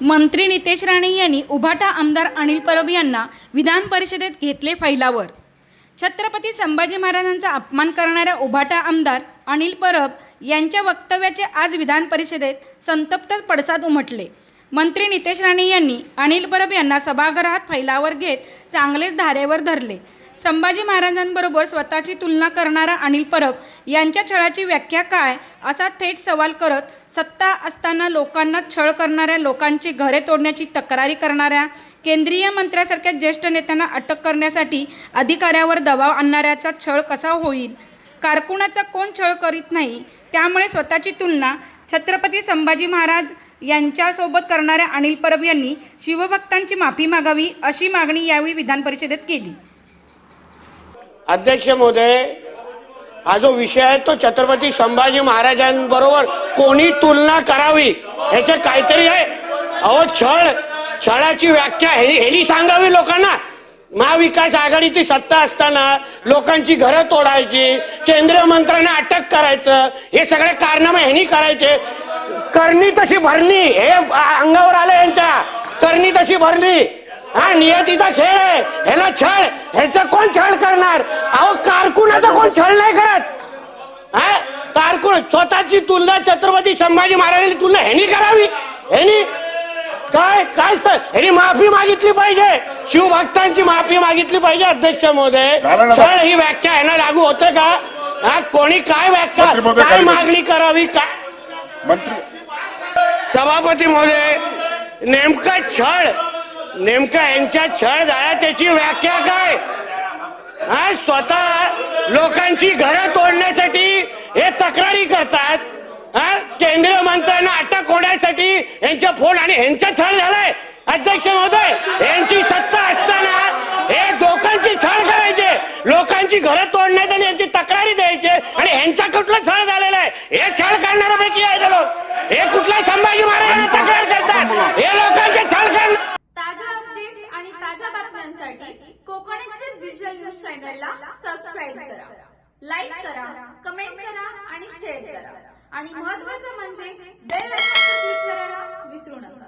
मंत्री नितेश राणे यांनी उभाटा आमदार अनिल परब यांना विधान परिषदेत घेतले फैलावर छत्रपती संभाजी महाराजांचा अपमान करणाऱ्या उभाटा आमदार अनिल परब यांच्या वक्तव्याचे आज विधान परिषदेत संतप्त पडसाद उमटले. मंत्री नितेश राणे यांनी अनिल परब यांना सभागृहात फैलावर घेत चांगलेच धारेवर धरले. संभाजी महाराजांबरोबर स्वतःची तुलना करणारा अनिल परब यांच्या छळाची व्याख्या काय असा थेट सवाल करत सत्ता असताना लोकांना छळ करणाऱ्या लोकांची घरे तोडण्याची तक्रारी करणाऱ्या केंद्रीय मंत्र्यासारख्या ज्येष्ठ नेत्यांना अटक करण्यासाठी अधिकाऱ्यावर दबाव आणणाऱ्याचा छळ कसा होईल? कारकुणाचा कोण छळ करीत नाही? त्यामुळे स्वतःची तुलना छत्रपती संभाजी महाराज यांच्यासोबत करणाऱ्या अनिल परब यांनी शिवभक्तांची माफी मागावी अशी मागणी यावेळी विधान परिषदेत केली. अध्यक्ष महोदय हा जो विषय आहे तो छत्रपती संभाजी महाराजांबरोबर कोणी तुलना करावी ह्याचे काहीतरी आहे. अहो छळ छळाची व्याख्या हे सांगावी लोकांना. महाविकास आघाडीची सत्ता असताना लोकांची घरं तोडायची केंद्रीय मंत्र्यांना अटक करायचं हे सगळे कारनामे ह्यांनी करायचे. करणी तशी भरणी हे अंगावर आलं यांच्या. करणी तशी भरली हा नियतीचा खेळ आहे. ह्याला छळ ह्याचा कोण छळ करणार? अहो कारकुनाचा कोण छळ नाही करत. हा? कारकुन स्वतःची तुलना छत्रपती संभाजी महाराजांची तुलना ह्यानी करावी. ह्यानी काय काय ह्यानी माफी मागितली पाहिजे. शिवभक्तांची माफी मागितली पाहिजे अध्यक्ष महोदय. छळ ही व्याख्या ह्यांना लागू होते का? हा कोणी काय व्याख्या मंत्री महोदय, काय काय मागणी करावी काय मंत्री सभापती महोदय नेमका छळ नेमका यांच्या छळ झाला त्याची व्याख्या काय? हा स्वतः लोकांची घरं तोडण्यासाठी हे तक्रारी करतात. हा केंद्रीय मंत्र्यांना अटक होण्यासाठी यांच्या फोन आणि ह्यांचा छळ झालाय. अध्यक्ष महोदय यांची सत्ता असताना हे लोकांची छळ करायचे. लोकांची घरं तोडण्याचे आणि यांची तक्रारी द्यायचे आणि ह्यांचा कुठला छळ झालेला आहे? हे छळ करणाऱ्यापैकी आहे ते लोक. हे कुठला संभाजी महाराज तक्रार करतात हे लोकांचे छळ करणार ताज्या अपडेट्स आणि ताज्या बातम्यांसाठी कोकण एक्सप्रेस डिजिटल न्यूज चॅनलला सबस्क्राईब करा. लाईक करा कमेंट करा आणि शेअर करा. आणि महत्वाचं म्हणजे बेल आयकॉनवर क्लिक करायला विसरू नका.